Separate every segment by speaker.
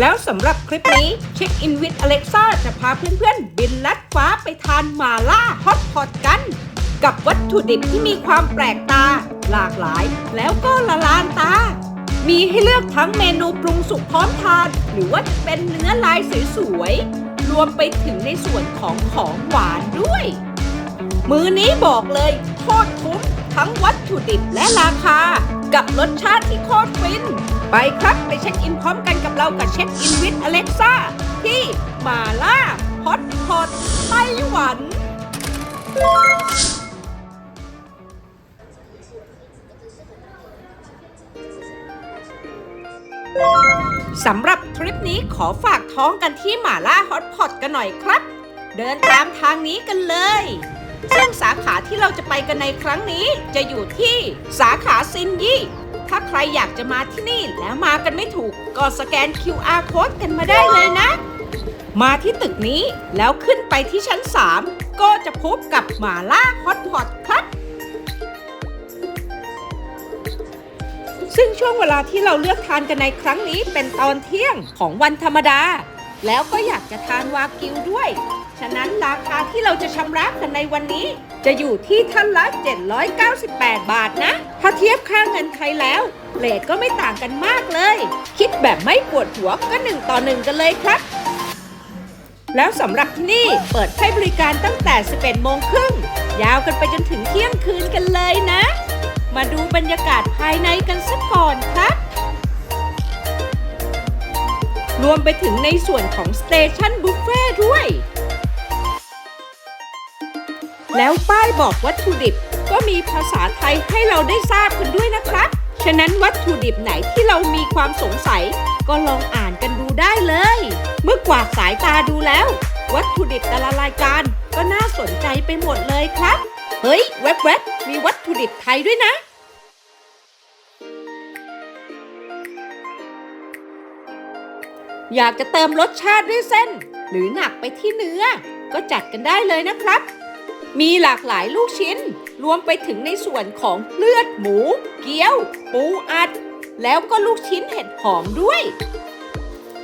Speaker 1: แล้วสำหรับคลิปนี้เช็คอินวิดอเล็กซ่าจะพาเพื่อนๆ บินลัดฟ้าไปทานมาล่าฮอตพอตกัน กับวัตถุดิบที่มีความแปลกตา หลากหลาย แล้วก็ละลานตา มีให้เลือกทั้งเมนูปรุงสุกพร้อมทาน หรือว่าจะเป็นเนื้อลายสวยๆรวมไปถึงในส่วนของของหวานด้วย มื้อนี้บอกเลยโคตรคุ้มทั้งวัตถุดิบและราคา กับรสชาติที่โคตรฟิน ไปครับไปเช็คอินพร้อมกันกับเรากับเช็คอินวิดอเล็กซ่าที่มาล่าฮอตพอตไต้หวัน สำหรับทริปนี้ขอฝากท้องกันที่หมาล่าฮอตพอตกันหน่อยครับ เดินตามทางนี้กันเลยซึ่งสาขาที่เราจะไปกันในครั้งนี้จะอยู่ที่สาขาซินยี่ ถ้าใครอยากจะมาที่นี่แล้วมากันไม่ถูก ก็สแกน QR code กันมาได้เลยนะ มาที่ตึกนี้แล้วขึ้นไปที่ชั้น 3 ก็จะพบกับหมาล่าฮอตพอตครับ ซึ่งช่วงเวลาที่เราเลือกทานกันในครั้งนี้เป็นตอนเที่ยงของวันธรรมดา แล้วก็อยากจะทานวากิวด้วย ฉะนั้นราคาที่เราจะชำระกันในวันนี้ จะอยู่ที่ท่านละ 798 บาทนะ ถ้าเทียบค่าเงินไทยแล้วเลทก็ไม่ต่างกันมากเลย คิดแบบไม่ปวดหัวก็1ต่อ1กันเลยครับ แล้วสำหรับที่นี่เปิดให้บริการตั้งแต่ 11 โมงครึ่ง ยาวกันไปจนถึงเที่ยงคืนกันเลยนะ มาดูบรรยากาศภายในกันสักก่อนครับรวมไปถึงในส่วนของสเตชันบุฟเฟ่ด้วย แล้วป้ายบอกวัตถุดิบก็มีภาษาไทยให้เราได้ทราบกันด้วยนะครับ ฉะนั้นวัตถุดิบไหนที่เรามีความสงสัย ก็ลองอ่านกันดูได้เลย เมื่อกวาดสายตาดูแล้ว วัตถุดิบแต่ละรายการก็น่าสนใจไปหมดเลยครับ เฮ้ยแวบๆมีวัตถุดิบไทยด้วยนะอยากจะเติมรสชาติด้วยเส้น หรือหนักไปที่เนื้อ ก็จัดกันได้เลยนะครับ มีหลากหลายลูกชิ้น รวมไปถึงในส่วนของเลือดหมู เกี๊ยว ปูอัด แล้วก็ลูกชิ้นเห็ดหอมด้วย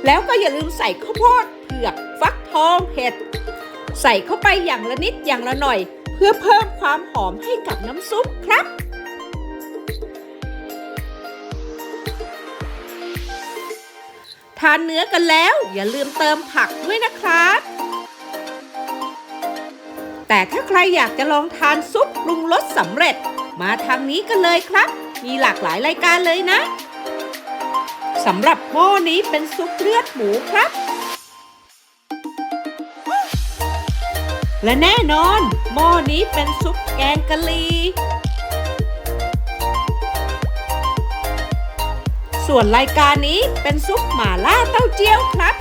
Speaker 1: แล้วก็อย่าลืมใส่ข้าวโพดเผือกฟักทองเห็ด ใส่เข้าไปอย่างละนิดอย่างละหน่อย เพื่อเพิ่มความหอมให้กับน้ำซุปครับทานเนื้อกันแล้ว อย่าลืมเติมผักด้วยนะครับ แต่ถ้าใครอยากจะลองทานซุปปรุงรสสำเร็จ มาทางนี้กันเลยครับ มีหลากหลายรายการเลยนะสำหรับหม้อนี้เป็นซุปเลือดหมูครับ และแน่นอนหม้อนี้เป็นซุปแกงกะหรี่ส่วนรายการนี้เป็นซุปหม่าล่าเต้าเจี้ยวครับ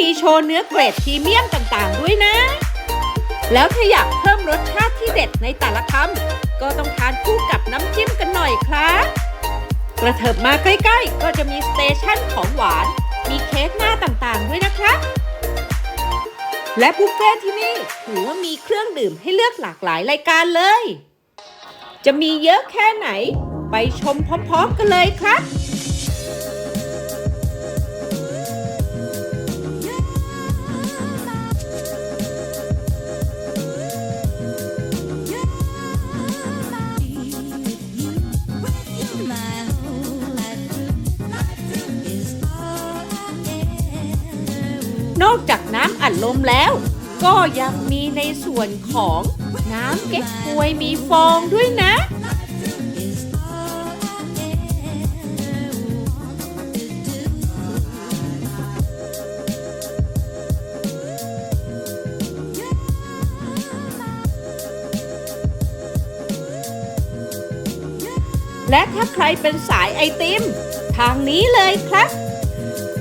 Speaker 1: มีโชว์เนื้อเกรดพรีเมียมต่างๆ ด้วยนะ แล้วถ้าอยากเพิ่มรสชาติที่เด็ดในแต่ละคำก็ต้องทานคู่กับน้ำจิ้มกันหน่อยครับกระเถิบมาใกล้ๆ ก็จะมีสเตชันของหวาน มีเค้กหน้าต่างๆ ด้วยนะครับและบุฟเฟ่ที่นี่ถือว่ามีเครื่องดื่มให้เลือกหลากหลายรายการเลย จะมีเยอะแค่ไหน ไปชมพร้อมๆกันเลยครับ ลมแล้ว ก็ยังมีในส่วนของน้ำเก๊กฮวยมีฟองด้วยนะ และถ้าใครเป็นสายไอติม ทางนี้เลยครับ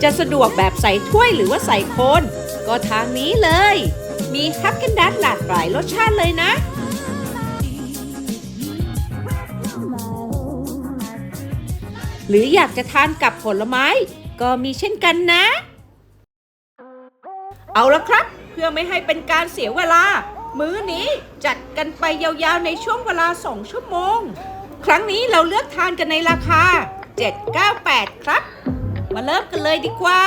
Speaker 1: จะสะดวกแบบใส่ถ้วยหรือว่าใส่โคน ก็ทางนี้เลย มีฮักเกนดัตหลากหลายรสชาติเลยนะ หรืออยากจะทานกับผลไม้ ก็มีเช่นกันนะ เอาละครับ เพื่อไม่ให้เป็นการเสียเวลา มื้อนี้จัดกันไปยาวๆในช่วงเวลา 2 ชั่วโมง ครั้งนี้เราเลือกทานกันในราคา 798 ครับ มาเริ่มกันเลยดีกว่า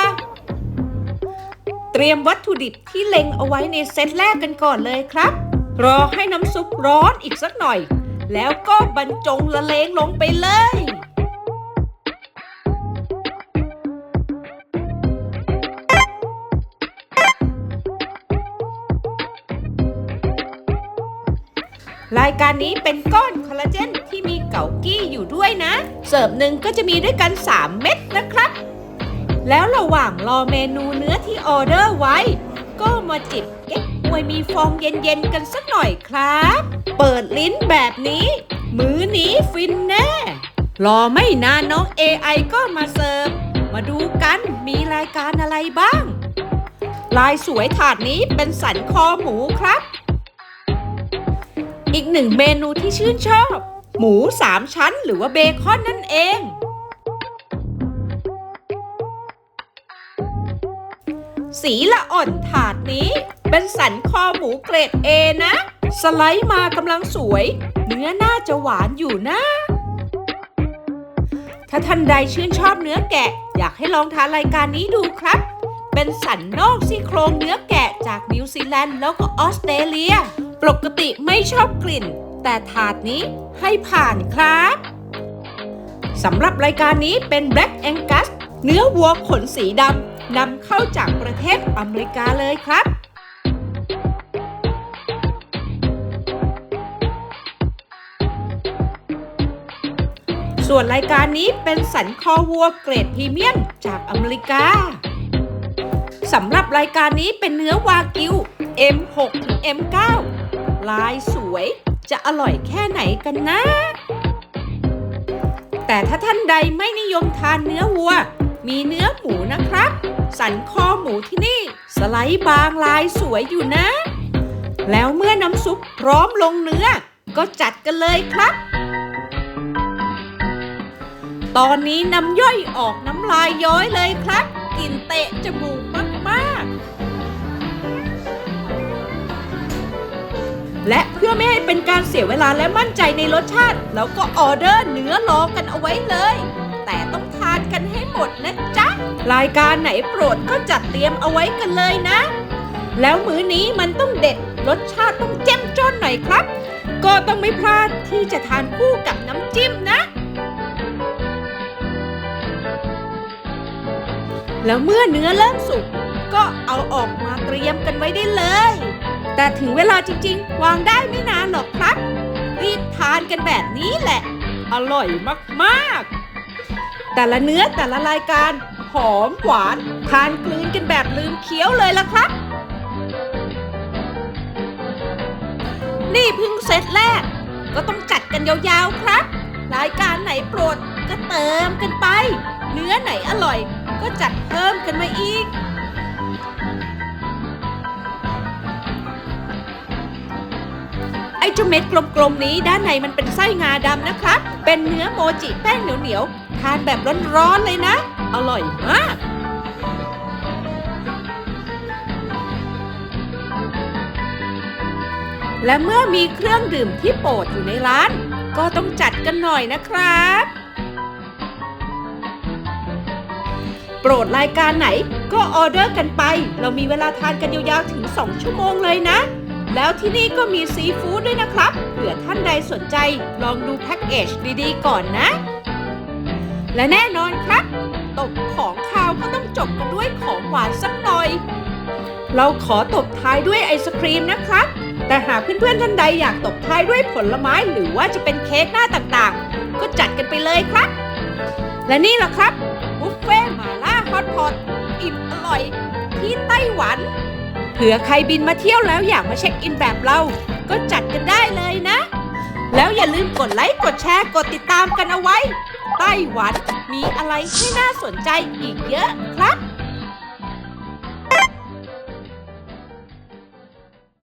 Speaker 1: ตรียมวัตถุดิบที่เล็งเอาไว้ในเซตแรกกันก่อนเลยครับ รอให้น้ำซุปร้อนอีกสักหน่อย แล้วก็บรรจงละเลงลงไปเลยรายการนี้เป็นก้อนคอลลาเจนที่มีเกากี้อยู่ด้วยนะ เสิร์ฟหนึ่งก็จะมีด้วยกัน 3 เม็ดนะครับ แล้วระหว่างรอเมนูเนื้อที่ออเดอร์ไว้ ก็มาจิบเก๊กฮวยมีฟองเย็นๆกันสักหน่อยครับ เปิดลิ้นแบบนี้ มื้อนี้ฟินแน่ รอไม่นานน้อง AI ก็มาเสิร์ฟ มาดูกันมีรายการอะไรบ้าง ลายสวยถาดนี้เป็นสันคอหมูครับ อีกหนึ่งเมนูที่ชื่นชอบ หมูสามชั้นหรือว่าเบคอนนั่นเอง สีละอ่อนถาดนี้ เป็นสันคอหมูเกรด A นะ สไลด์มากำลังสวย เนื้อน่าจะหวานอยู่นะ ถ้าท่านใดชื่นชอบเนื้อแกะ อยากให้ลองทานรายการนี้ดูครับ เป็นสันนอกซี่โครงเนื้อแกะจากนิวซีแลนด์แล้วก็ออสเตรเลีย ปกติไม่ชอบกลิ่น แต่ถาดนี้ให้ผ่านครับสำหรับรายการนี้เป็น Black Angus เนื้อวัวขนสีดำ นำเข้าจากประเทศอเมริกาเลยครับส่วนรายการนี้เป็นสันคอวัวเกรดพรีเมียมจากอเมริกา สำหรับรายการนี้เป็นเนื้อวากิว M6 ถึง M9 ลายสวยจะอร่อยแค่ไหนกันนะ แต่ถ้าท่านใดไม่นิยมทานเนื้อวัว มีเนื้อหมูนะครับ สันคอหมูที่นี่ สไลด์บางลายสวยอยู่นะ แล้วเมื่อน้ำซุปพร้อมลงเนื้อ ก็จัดกันเลยครับ ตอนนี้น้ำย่อยออกน้ำลายย้อยเลยครับกลิ่นเตะจมูกมากๆ และเพื่อไม่ให้เป็นการเสียเวลาและมั่นใจในรสชาติ เราก็ออเดอร์เนื้อรอกันเอาไว้เลย แต่ต้อง รายการไหนโปรดก็จัดเตรียมเอาไว้กันเลยนะ แล้วมื้อนี้มันต้องเด็ดรสชาติต้องเจ้มจ้นหน่อยครับ ก็ต้องไม่พลาดที่จะทานคู่กับน้ำจิ้มนะ แล้วเมื่อเนื้อเริ่มสุกก็เอาออกมาเตรียมกันไว้ได้เลย แต่ถึงเวลาจริงๆ วางได้ไม่นานหรอกครับ รีบทานกันแบบนี้แหละ อร่อยมากๆ แต่ละเนื้อแต่ละรายการ หอมหวาน ทานกลืนกันแบบลืมเคี้ยวเลยละครับ นี่เพิ่งเซตแรก ก็ต้องจัดกันยาวๆครับ รายการไหนโปรดก็เติมกันไป เนื้อไหนอร่อย ก็จัดเพิ่มกันมาอีกไอ้เจ้าเม็ดกลมๆนี้ด้านในมันเป็นไส้งาดำนะครับเป็นเนื้อโมจิแป้งเหนียวๆ ทานแบบร้อนๆเลยนะ อร่อยมากและเมื่อมีเครื่องดื่มที่โปรดอยู่ในร้าน ก็ต้องจัดกันหน่อยนะครับ โปรดรายการไหนก็ออเดอร์กันไป เรามีเวลาทานกันยาวๆถึง 2 ชั่วโมงเลยนะ แล้วที่นี่ก็มีซีฟู้ดด้วยนะครับเผื่อท่านใดสนใจลองดูแพ็กเกจดีๆ ก่อนนะ และแน่นอนครับ เราขอตบท้ายด้วยไอศครีมนะครับ แต่หากเพื่อนๆท่านใดอยากตบท้ายด้วยผลไม้หรือว่าจะเป็นเค้กหน้าต่างๆ ก็จัดกันไปเลยครับ และนี่แหละครับบุฟเฟ่หมาล่าฮอตพอตอิ่มอร่อยที่ไต้หวันเผื่อใครบินมาเที่ยวแล้วอยากมาเช็คอินแบบเรา ก็จัดกันได้เลยนะ แล้วอย่าลืมกดไลค์กดแชร์กดติดตามกันเอาไว้ ไต้หวันมีอะไรให้น่าสนใจอีกเยอะครับ